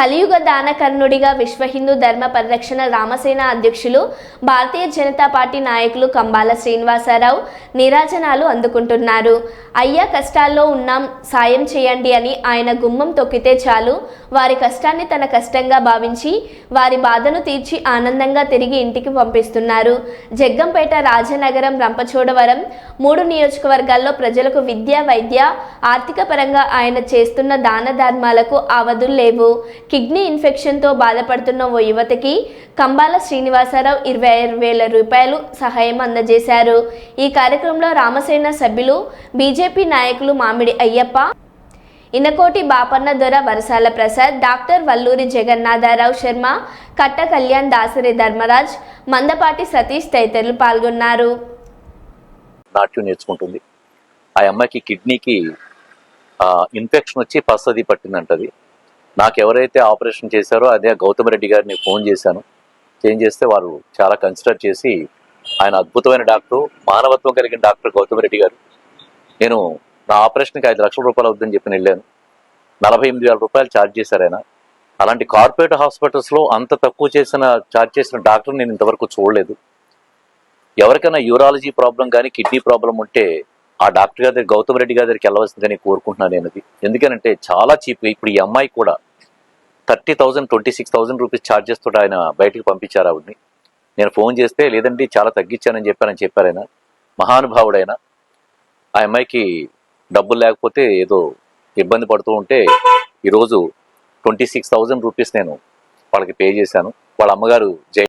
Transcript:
కలియుగ దానకర్ణుడిగా విశ్వ హిందూ ధర్మ పరిరక్షణ రామసేన అధ్యక్షులు భారతీయ జనతా పార్టీ నాయకులు కంబాల శ్రీనివాసరావు నిరాజనాలు అందుకుంటున్నారు. అయ్యా కష్టాల్లో ఉన్నాం సాయం చేయండి అని ఆయన గుమ్మం తొక్కితే చాలు. వారి కష్టాన్ని తన కష్టంగా భావించి వారి బాధను తీర్చి ఆనందంగా తిరిగి ఇంటికి పంపిస్తున్నారు. జగ్గంపేట రాజనగరం రంపచోడవరం మూడు నియోజకవర్గాల్లో ప్రజలకు విద్య వైద్య ఆర్థిక పరంగా ఆయన చేస్తున్న దాన ధర్మాలకు అవధులు లేవు. కిడ్నీ ఇన్ఫెక్షన్తో బాధపడుతున్న ఓ యువతికి కంబాల శ్రీనివాసరావు ఇరవై ఆరు వేల రూపాయలు సహాయం అందజేశారు. ఈ కార్యక్రమంలో రామసేన సభ్యులు బీజేపీ నాయకులు మామిడి అయ్యప్ప ఇనకోటి బాపన్న దొర వరసాల ప్రసాద్ డాక్టర్ వల్లూరి జగన్నాథరావు శర్మ కట్ట కళ్యాణ్ దాసరి ధర్మరాజ్ మందపాటి సతీష్ తదితరులు పాల్గొన్నారు. నాట్యం నేర్చుకుంటుంది. ఆ అమ్మాయికి కిడ్నీకి ఇన్ఫెక్షన్ వచ్చి పసది పట్టిందంటది. నాకు ఎవరైతే ఆపరేషన్ చేశారో అదే గౌతమ్ రెడ్డి గారిని ఫోన్ చేశాను. చేంజ్ చేస్తే వారు చాలా కన్సిడర్ చేసి ఆయన అద్భుతమైన డాక్టర్ మానవత్వం కలిగిన డాక్టర్ గౌతమ్ రెడ్డి గారు. నేను నా ఆపరేషన్కి ఐదు లక్షల రూపాయలు అవుతుందని చెప్పి వెళ్ళాను. నలభై ఎనిమిది వేల రూపాయలు ఛార్జ్ చేశారు ఆయన. అలాంటి కార్పొరేట్ హాస్పిటల్స్లో అంత తక్కువ చేసిన ఛార్జ్ చేసిన డాక్టర్ నేను ఇంతవరకు చూడలేదు. ఎవరికైనా యూరాలజీ ప్రాబ్లం కానీ కిడ్నీ ప్రాబ్లం ఉంటే ఆ డాక్టర్ గారి గౌతమ్ రెడ్డి గారి దగ్గరికి వెళ్ళవలసిందని కోరుకుంటున్నాను నేను అది ఎందుకనంటే చాలా చీప్ ఇప్పుడు ఈ అమ్మాయి కూడా thirty thousand twenty six thousand rupees charges తోటి ఆయన బయటికి పంపించారు ఆవిడ్ని. నేను ఫోన్ చేస్తే లేదండి చాలా తగ్గించానని చెప్పానని చెప్పారు ఆయన. మహానుభావుడైన. ఆ అమ్మాయికి డబ్బులు లేకపోతే ఏదో ఇబ్బంది పడుతూ ఉంటే ఈరోజు ట్వంటీ సిక్స్ థౌసండ్ రూపీస్ నేను వాళ్ళకి పే చేశాను. వాళ్ళ అమ్మగారు జై